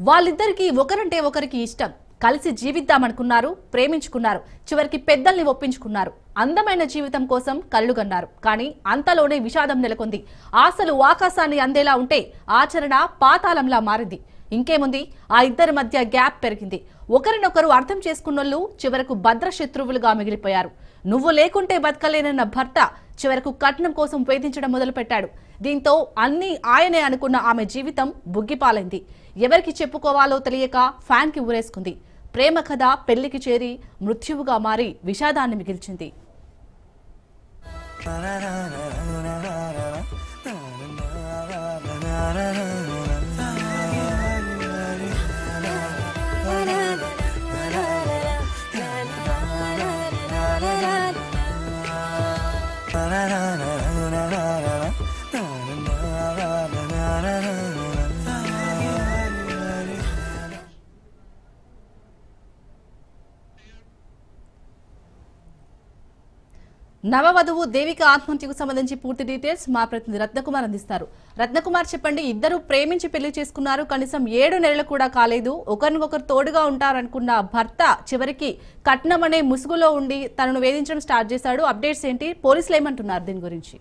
వాళ్ళిద్దరికీ ఒకరంటే ఒకరికి ఇష్టం. కలిసి జీవిద్దామనుకున్నారు ప్రేమించుకున్నారు చివరికి పెద్దల్ని ఒప్పించుకున్నారు. అందమైన జీవితం కోసం కళ్ళుగన్నారు. కానీ అంతలోనే విషాదం నెలకొంది. ఆశలు ఆకాశాన్ని అందేలా ఉంటే ఆచరణ పాతాళంలా మారింది. ఇంకేముంది? ఆ ఇద్దరి మధ్య గ్యాప్ పెరిగింది. ఒకరినొకరు అర్థం చేసుకున్నోళ్ళు చివరకు భద్రశత్రువులుగా మిగిలిపోయారు. నువ్వు లేకుంటే బతకలేనన్న భర్త చివరకు కట్నం కోసం వేధించడం మొదలుపెట్టాడు. దీంతో అన్ని ఆయనే అనుకున్న ఆమె జీవితం బుగ్గిపాలైంది. ఎవరికి చెప్పుకోవాలో తెలియక ఫ్యాన్కి ఊరేసుకుంది. ప్రేమ కథ పెళ్ళికి చేరి మృత్యువుగా మారి విషాదాన్ని మిగిల్చింది. నవవధువు దేవిక ఆత్మహత్యకు సంబంధించి పూర్తి డీటెయిల్స్ మా ప్రతినిధి రత్నకుమార్ అందిస్తారు. రత్నకుమార్ చెప్పండి ఇద్దరు ప్రేమించి పెళ్ళి చేసుకున్నారు. కనీసం ఏడు నెలలు కూడా కాలేదు. ఒకరినొకరు తోడుగా ఉంటారనుకున్న భర్త చివరికి కట్నం అనే ముసుగులో ఉండి తనను వేధించడం స్టార్ట్ చేశాడు. అప్డేట్స్ ఏంటి? పోలీసులు ఏమంటున్నారు దీని గురించి?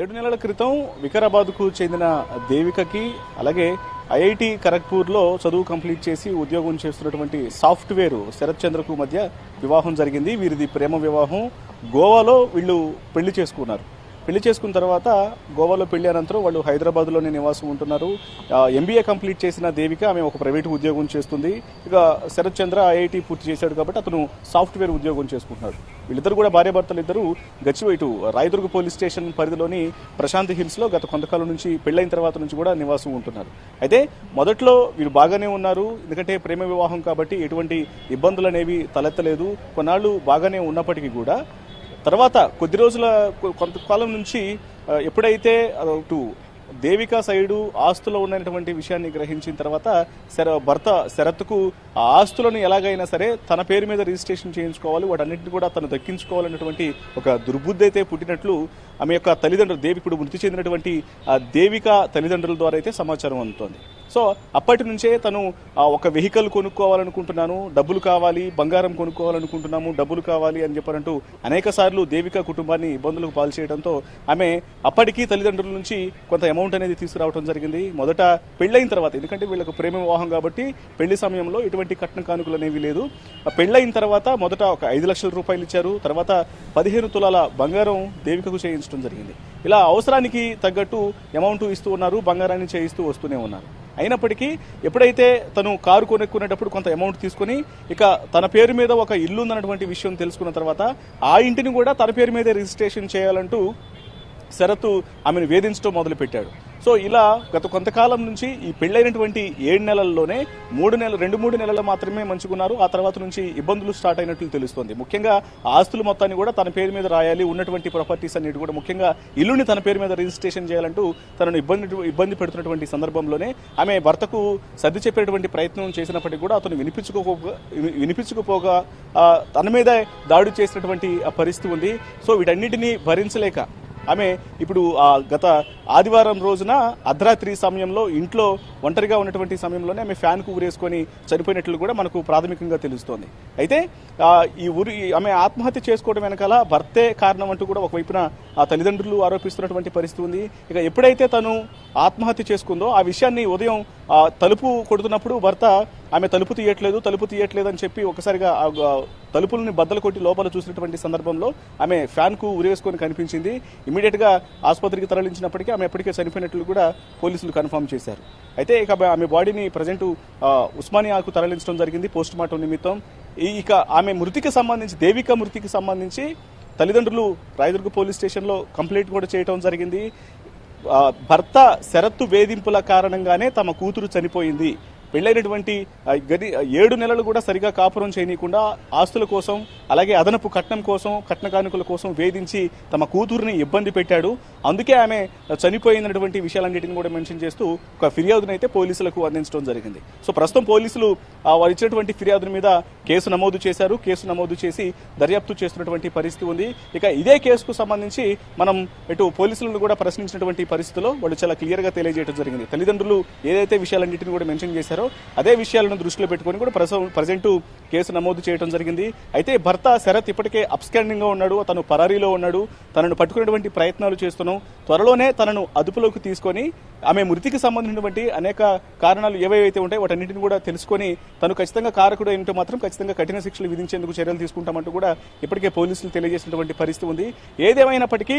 ఏడు నెలల క్రితం వికారాబాద్కు చెందిన దేవికకి అలాగే ఐఐటి ఖరగ్పూర్లో చదువు కంప్లీట్ చేసి ఉద్యోగం చేస్తున్నటువంటి సాఫ్ట్వేర్ శరత్ చంద్రకు మధ్య వివాహం జరిగింది. వీరిది ప్రేమ వివాహం. గోవాలో వీళ్ళు పెళ్ళి చేసుకున్నారు. పెళ్ళి చేసుకున్న తర్వాత గోవాలో పెళ్ళి అనంతరం వాళ్ళు హైదరాబాద్లోనే నివాసం ఉంటున్నారు. ఎంబీఏ కంప్లీట్ చేసిన దేవిక ఆమె ఒక ప్రైవేట్ ఉద్యోగం చేస్తుంది. ఇక శరత్ చంద్ర ఐఐటి పూర్తి చేశాడు కాబట్టి అతను సాఫ్ట్వేర్ ఉద్యోగం చేసుకుంటున్నాడు. వీళ్ళిద్దరు కూడా భార్యాభర్తలు ఇద్దరు గచ్చివైటు రాయదుర్గ పోలీస్ స్టేషన్ పరిధిలోని ప్రశాంత్ హిల్స్లో గత కొంతకాలం నుంచి పెళ్ళైన తర్వాత నుంచి కూడా నివాసం ఉంటున్నారు. అయితే మొదట్లో వీరు బాగానే ఉన్నారు. ఎందుకంటే ప్రేమ వివాహం కాబట్టి ఎటువంటి ఇబ్బందులు అనేవి తలెత్తలేదు. కొన్నాళ్ళు బాగానే ఉన్నప్పటికీ కూడా తర్వాత కొద్ది రోజుల కొంతకాలం నుంచి ఎప్పుడైతే అటు దేవికా సైడు ఆస్తులో ఉన్నటువంటి విషయాన్ని గ్రహించిన తర్వాత శర భర్త శరత్కు ఆ ఆస్తులను ఎలాగైనా సరే తన పేరు మీద రిజిస్ట్రేషన్ చేయించుకోవాలి. వాటన్నింటిని కూడా తను దక్కించుకోవాలన్నటువంటి ఒక దుర్బుద్ధి అయితే పుట్టినట్లు ఆమె యొక్క తల్లిదండ్రులు దేవికుడు మృతి చెందినటువంటి ఆ దేవిక తల్లిదండ్రుల ద్వారా అయితే సమాచారం అందుతోంది. సో అప్పటి నుంచే తను ఆ, ఒక వెహికల్ కొనుక్కోవాలనుకుంటున్నాను డబ్బులు కావాలి బంగారం కొనుక్కోవాలనుకుంటున్నాము డబ్బులు కావాలి అని చెప్పనంటూ అనేక సార్లు దేవిక కుటుంబాన్ని ఇబ్బందులకు పాల్చేయడంతో ఆమె అప్పటికీ తల్లిదండ్రుల నుంచి కొంత అమౌంట్ అమౌంట్ అనేది తీసుకురావడం జరిగింది. మొదట పెళ్ళైన తర్వాత ఎందుకంటే వీళ్ళకు ప్రేమ వివాహం కాబట్టి పెళ్ళి సమయంలో ఎటువంటి కట్న కానుకలు అనేవి లేదు. ఆ పెళ్ళైన తర్వాత మొదట ఒక ఐదు లక్షల రూపాయలు ఇచ్చారు. తర్వాత పదిహేను తులాల బంగారం దేవికకు చేయించడం జరిగింది. ఇలా అవసరానికి తగ్గట్టు అమౌంట్ ఇస్తూ ఉన్నారు బంగారాన్ని చేయిస్తూ వస్తూనే ఉన్నారు. అయినప్పటికీ ఎప్పుడైతే తను కారు కొనుక్కునేటప్పుడు కొంత అమౌంట్ తీసుకుని ఇక తన పేరు మీద ఒక ఇల్లు ఉందన్నటువంటి విషయం తెలుసుకున్న తర్వాత ఆ ఇంటిని కూడా తన పేరు మీద రిజిస్ట్రేషన్ చేయాలంటూ శరత్ ఆమెను వేధించడం మొదలుపెట్టాడు. సో ఇలా గత కొంతకాలం నుంచి ఈ పెళ్ళైనటువంటి ఏడు నెలల్లోనే మూడు నెలలు రెండు మూడు నెలలు మాత్రమే మంచుకున్నారు. ఆ తర్వాత నుంచి ఇబ్బందులు స్టార్ట్ అయినట్లు తెలుస్తోంది. ముఖ్యంగా ఆస్తుల ఆస్తులు మొత్తాన్ని కూడా తన పేరు మీద రాయాలి ఉన్నటువంటి ప్రాపర్టీస్ అన్నిటి కూడా ముఖ్యంగా ఇల్లుని తన పేరు మీద రిజిస్ట్రేషన్ చేయాలంటూ తనను ఇబ్బంది ఇబ్బంది పెడుతున్నటువంటి సందర్భంలోనే ఆమె భర్తకు సర్ది చెప్పేటువంటి ప్రయత్నం చేసినప్పటికీ కూడా అతను వినిపించుకోకపోగా వినిపించుకోపోగా తన మీద దాడి చేసినటువంటి పరిస్థితి ఉంది. సో వీటన్నిటిని భరించలేక ఆమె ఇప్పుడు ఆ గత ఆదివారం రోజున అర్ధరాత్రి సమయంలో ఇంట్లో ఒంటరిగా ఉన్నటువంటి సమయంలోనే ఆమె ఫ్యాన్కు ఊరేసుకొని చనిపోయినట్లు కూడా మనకు ప్రాథమికంగా తెలుస్తోంది. అయితే ఈ ఊరి ఆమె ఆత్మహత్య చేసుకోవడం వెనకాల భర్తే కారణం అంటూ కూడా ఒకవైపున ఆ తల్లిదండ్రులు ఆరోపిస్తున్నటువంటి పరిస్థితి ఉంది. ఇక ఎప్పుడైతే తను ఆత్మహత్య చేసుకుందో ఆ విషయాన్ని ఉదయం తలుపు కొడుతున్నప్పుడు భర్త ఆమె తలుపు తీయట్లేదు తలుపు తీయట్లేదు అని చెప్పి ఒకసారిగా తలుపులని బద్దలు కొట్టి లోపల చూసినటువంటి సందర్భంలో ఆమె ఫ్యాన్కు ఉరేసుకొని కనిపించింది. ఇమీడియట్గా ఆసుపత్రికి తరలించినప్పటికీ ఆమె ఎప్పటికే చనిపోయినట్లు కూడా పోలీసులు కన్ఫర్మ్ చేశారు. అయితే ఇక ఆమె బాడీని ప్రజెంట్ ఉస్మానియాకు తరలించడం జరిగింది పోస్ట్ మార్టం నిమిత్తం. ఇక ఆమె మృతికి సంబంధించి దేవిక మృతికి సంబంధించి తల్లిదండ్రులు రాయదుర్గ పోలీస్ స్టేషన్లో కంప్లైంట్ కూడా చేయడం జరిగింది. భర్త శరత్తు వేధింపుల కారణంగానే తమ కూతురు చనిపోయింది. పెళ్ళైనటువంటి గది ఏడు నెలలు కూడా సరిగా కాపురం చేయనీయకుండా ఆస్తుల కోసం అలాగే అదనపు కట్నం కోసం కట్న కానుకల కోసం వేధించి తమ కూతురుని ఇబ్బంది పెట్టాడు. అందుకే ఆమె చనిపోయినటువంటి విషయాలన్నిటిని కూడా మెన్షన్ చేస్తూ ఒక ఫిర్యాదును అయితే పోలీసులకు అందించడం జరిగింది. సో ప్రస్తుతం పోలీసులు ఆ, వారు ఇచ్చినటువంటి ఫిర్యాదు మీద కేసు నమోదు చేశారు. కేసు నమోదు చేసి దర్యాప్తు చేస్తున్నటువంటి పరిస్థితి ఉంది. ఇక ఇదే కేసుకు సంబంధించి మనం ఇటు పోలీసులను కూడా ప్రశ్నించినటువంటి పరిస్థితిలో వాళ్ళు చాలా క్లియర్గా తెలియజేయడం జరిగింది. తల్లిదండ్రులు ఏదైతే విషయాలన్నింటిని కూడా మెన్షన్ చేశారో అదే విషయాలను దృష్టిలో పెట్టుకొని కూడా ప్రజెంట్ కేసు నమోదు చేయడం జరిగింది. అయితే భర్త శరత్ ఇప్పటికే అప్స్టాండింగ్గా ఉన్నాడు తను పరారీలో ఉన్నాడు తనను పట్టుకునేటువంటి ప్రయత్నాలు చేస్తున్నాం. త్వరలోనే తనను అదుపులోకి తీసుకొని ఆమె మృతికి సంబంధించినటువంటి అనేక కారణాలు ఏవైతే ఉంటాయో వాటన్నింటిని కూడా తెలుసుకొని తను ఖచ్చితంగా కారకుడు ఏంటో మాత్రం ఖచ్చితంగా కఠిన శిక్షలు విధించేందుకు చర్యలు తీసుకుంటామంటూ కూడా ఇప్పటికే పోలీసులు తెలియజేసినటువంటి పరిస్థితి ఉంది. ఏదేమైనప్పటికీ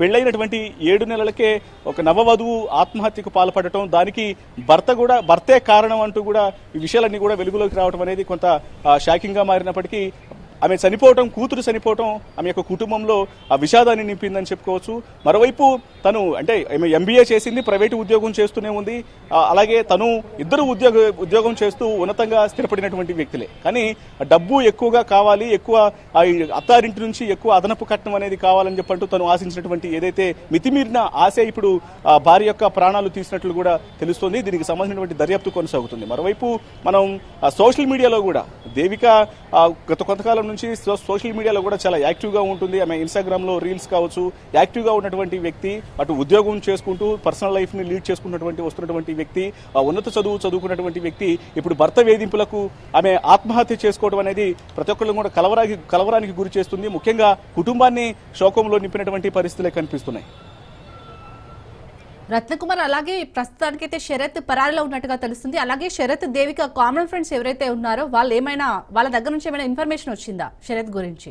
పెళ్ళైనటువంటి ఏడు నెలలకే ఒక నవవధువు ఆత్మహత్యకు పాల్పడటం దానికి భర్త కూడా భర్తే కారణం అంటూ కూడా ఈ విషయాలన్నీ కూడా వెలుగులోకి రావడం అనేది కొంత షాకింగ్గా మారినప్పటికీ ఆమె చనిపోవటం కూతురు చనిపోవటం ఆమె యొక్క కుటుంబంలో ఆ విషాదాన్ని నింపిందని చెప్పుకోవచ్చు. మరోవైపు తను అంటే ఆమె ఎంబీఏ చేసింది ప్రైవేటు ఉద్యోగం చేస్తూనే ఉంది. అలాగే తను ఇద్దరు ఉద్యోగ ఉద్యోగం చేస్తూ ఉన్నతంగా స్థిరపడినటువంటి వ్యక్తులే. కానీ డబ్బు ఎక్కువగా కావాలి ఎక్కువ ఆ అత్తారింటి నుంచి ఎక్కువ అదనపు కట్నం అనేది కావాలని చెప్పంటూ తను ఆశించినటువంటి ఏదైతే మితిమీరిన ఆశ ఇప్పుడు ఆ భార్య యొక్క ప్రాణాలు తీసినట్లు కూడా తెలుస్తోంది. దీనికి సంబంధించినటువంటి దర్యాప్తు కొనసాగుతుంది. మరోవైపు మనం సోషల్ మీడియాలో కూడా దేవిక గత కొంతకాలం నుంచి సోషల్ మీడియాలో కూడా చాలా యాక్టివ్గా ఉంటుంది. ఆమె ఇన్స్టాగ్రామ్లో రీల్స్ కావచ్చు. యాక్టివ్గా ఉన్నటువంటి వ్యక్తి అటు ఉద్యోగం చేసుకుంటూ పర్సనల్ లైఫ్ని లీడ్ చేసుకున్నటువంటి వస్తున్నటువంటి వ్యక్తి ఆ ఉన్నత చదువు చదువుకున్నటువంటి వ్యక్తి ఇప్పుడు భర్త వేధింపులకు ఆమె ఆత్మహత్య చేసుకోవడం అనేది ప్రతి ఒక్కళ్ళు కూడా కలవరానికి కలవరానికి గురి చేస్తుంది. ముఖ్యంగా కుటుంబాన్ని శోకంలో నింపినటువంటి పరిస్థితులే కనిపిస్తున్నాయి. రత్నకుమార్ అలాగే ప్రస్తుతానికైతే శరత్ పరారిలో ఉన్నట్టుగా తెలుస్తుంది. అలాగే శరత్ దేవిక కామన్ ఫ్రెండ్స్ ఎవరైతే ఉన్నారో వాళ్ళు ఏమైనా వాళ్ళ దగ్గర నుంచి ఏమైనా ఇన్ఫర్మేషన్ వచ్చిందా శరత్ గురించి?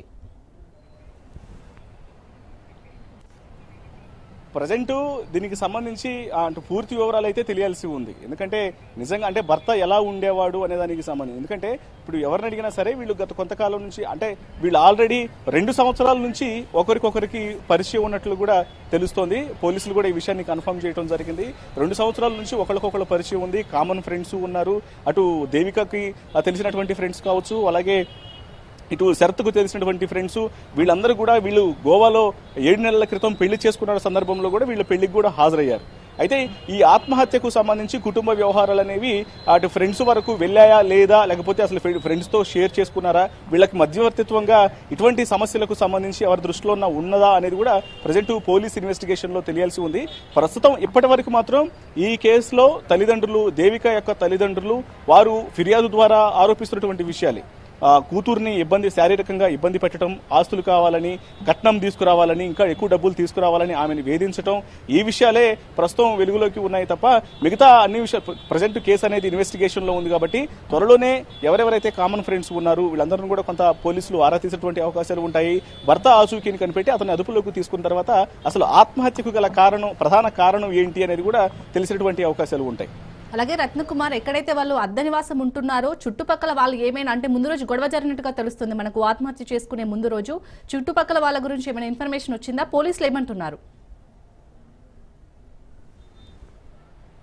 ప్రజెంట్ దీనికి సంబంధించి అంటే పూర్తి వివరాలు అయితే తెలియాల్సి ఉంది. ఎందుకంటే నిజంగా అంటే భర్త ఎలా ఉండేవాడు అనే దానికి సంబంధించి. ఎందుకంటే ఇప్పుడు ఎవరిని అడిగినా సరే వీళ్ళు గత కొంతకాలం నుంచి అంటే వీళ్ళు ఆల్రెడీ రెండు సంవత్సరాల నుంచి ఒకరికొకరికి పరిచయం ఉన్నట్లు కూడా తెలుస్తోంది. పోలీసులు కూడా ఈ విషయాన్ని కన్ఫర్మ్ చేయడం జరిగింది. రెండు సంవత్సరాల నుంచి ఒకరికొకరు పరిచయం ఉంది. కామన్ ఫ్రెండ్స్ ఉన్నారు. అటు దేవికకి తెలిసినటువంటి ఫ్రెండ్స్ కావచ్చు అలాగే ఇటు శరత్కు తెలిసినటువంటి ఫ్రెండ్స్ వీళ్ళందరూ కూడా వీళ్ళు గోవాలో ఏడు నెలల క్రితం పెళ్ళి చేసుకున్న సందర్భంలో కూడా వీళ్ళ పెళ్ళికి కూడా హాజరయ్యారు. అయితే ఈ ఆత్మహత్యకు సంబంధించి కుటుంబ వ్యవహారాలు అనేవి అటు ఫ్రెండ్స్ వరకు వెళ్ళాయా లేదా లేకపోతే అసలు ఫ్రెండ్స్తో షేర్ చేసుకున్నారా? వీళ్ళకి మధ్యవర్తిత్వంగా ఇటువంటి సమస్యలకు సంబంధించి ఎవరి దృష్టిలో ఉన్న ఉన్నదా అనేది కూడా ప్రజెంట్ పోలీస్ ఇన్వెస్టిగేషన్లో తెలియాల్సి ఉంది. ప్రస్తుతం ఇప్పటి వరకు మాత్రం ఈ కేసులో తల్లిదండ్రులు దేవిక యొక్క తల్లిదండ్రులు వారు ఫిర్యాదు ద్వారా ఆరోపిస్తున్నటువంటి విషయాలే. కూతుర్ని ఇబ్బంది శారీరకంగా ఇబ్బంది పెట్టడం ఆస్తులు కావాలని కట్నం తీసుకురావాలని ఇంకా ఎక్కువ డబ్బులు తీసుకురావాలని ఆమెను వేధించడం ఈ విషయాలే ప్రస్తుతం వెలుగులోకి ఉన్నాయి తప్ప మిగతా అన్ని విషయాలు ప్రజెంట్ కేసు అనేది ఇన్వెస్టిగేషన్లో ఉంది కాబట్టి త్వరలోనే ఎవరెవరైతే కామన్ ఫ్రెండ్స్ ఉన్నారు వీళ్ళందరినీ కూడా కొంత పోలీసులు ఆరా తీసేటువంటి అవకాశాలు ఉంటాయి. భర్త ఆచూకీని కనిపెట్టి అతని అదుపులోకి తీసుకున్న తర్వాత అసలు ఆత్మహత్యకు గల కారణం ప్రధాన కారణం ఏంటి అనేది కూడా తెలిసినటువంటి అవకాశాలు ఉంటాయి. అలాగే రత్నకుమార్ ఎక్కడైతే వాళ్ళు అద్దనివాసం ఉంటున్నారో చుట్టుపక్కల వాళ్ళు ఏమైనా అంటే ముందు రోజు గొడవ జరిగినట్టుగా తెలుస్తుంది మనకు ఆత్మహత్య చేసుకునే ముందు రోజు. చుట్టుపక్కల వాళ్ళ గురించి ఏమైనా ఇన్ఫర్మేషన్ వచ్చిందా? పోలీసులు ఏమంటున్నారు?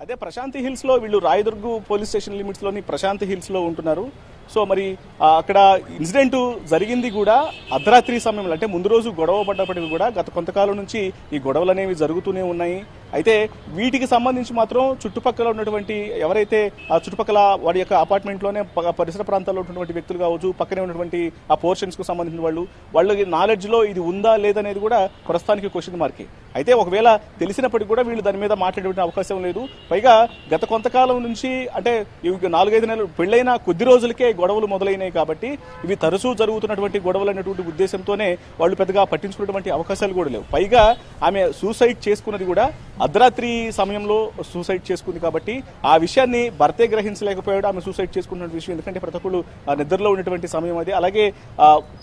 అదే ప్రశాంతి హిల్స్లో వీళ్ళు రాయదుర్గు పోలీస్ స్టేషన్ లిమిట్స్లోని ప్రశాంతి హిల్స్లో ఉంటున్నారు. సో మరి అక్కడ ఇన్సిడెంట్ జరిగింది కూడా అర్ధరాత్రి సమయంలో. అంటే ముందు రోజు గొడవ పడ్డప్పటికీ కూడా గత కొంతకాలం నుంచి ఈ గొడవలు అనేవి జరుగుతూనే ఉన్నాయి. అయితే వీటికి సంబంధించి మాత్రం చుట్టుపక్కల ఉన్నటువంటి ఎవరైతే ఆ చుట్టుపక్కల వాడి యొక్క అపార్ట్మెంట్లోనే పరిసర ప్రాంతాల్లో ఉన్నటువంటి వ్యక్తులు కావచ్చు పక్కనే ఉన్నటువంటి ఆ పోర్షన్స్కు సంబంధించిన వాళ్ళు వాళ్ళకి నాలెడ్జ్లో ఇది ఉందా లేదనేది కూడా ప్రస్తుతానికి క్వశ్చన్ మార్కే అయితే ఒకవేళ తెలిసినప్పటికీ కూడా వీళ్ళు దాని మీద మాట్లాడే అవకాశం లేదు. పైగా గత కొంతకాలం నుంచి అంటే ఇవి నాలుగైదు నెలలు పెళ్ళైన కొద్ది రోజులకే గొడవలు మొదలైనాయి కాబట్టి ఇవి తరచూ జరుగుతున్నటువంటి గొడవలు అనేటువంటి ఉద్దేశంతోనే వాళ్ళు పెద్దగా పట్టించుకున్నటువంటి అవకాశాలు కూడా లేవు. పైగా ఆమె సూసైడ్ చేసుకున్నది కూడా అర్ధరాత్రి సమయంలో సూసైడ్ చేసుకుంది కాబట్టి ఆ విషయాన్ని భర్తే గ్రహించలేకపోయాడు. ఆమె సూసైడ్ చేసుకున్న విషయం ఎందుకంటే ప్రతి ఒక్కళ్ళు నిద్రలో ఉన్నటువంటి సమయం అది. అలాగే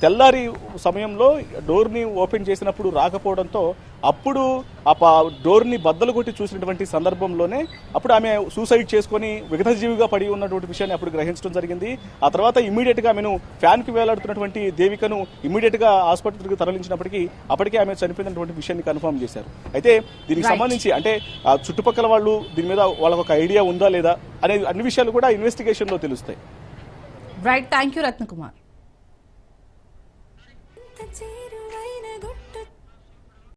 తెల్లారి సమయంలో డోర్ని ఓపెన్ చేసినప్పుడు రాకపోవడంతో అప్పుడు ఆ ప- డోర్ని బద్దలు కొట్టి చూసినటువంటి సందర్భంలోనే అప్పుడు ఆమె సూసైడ్ చేసుకొని విగతజీవిగా పడి ఉన్నటువంటి విషయాన్ని అప్పుడు గ్రహించడం జరిగింది. ఆ తర్వాత ఇమీడియట్గా ఆమెను ఫ్యాన్కి వేలాడుతున్నటువంటి దేవికను ఇమీడియట్గా ఆసుపత్రికి తరలించినప్పటికీ అప్పటికే ఆమె చనిపోయినటువంటి విషయాన్ని కన్ఫర్మ్ చేశారు. అయితే దీనికి. సంబంధించి అంటే ఆ చుట్టుపక్కల వాళ్ళు దీని మీద వాళ్ళకు ఒక ఐడియా ఉందా లేదా అనే అన్ని విషయాలు కూడా ఇన్వెస్టిగేషన్లో తెలుస్తాయి. Right thank you Ratnakumar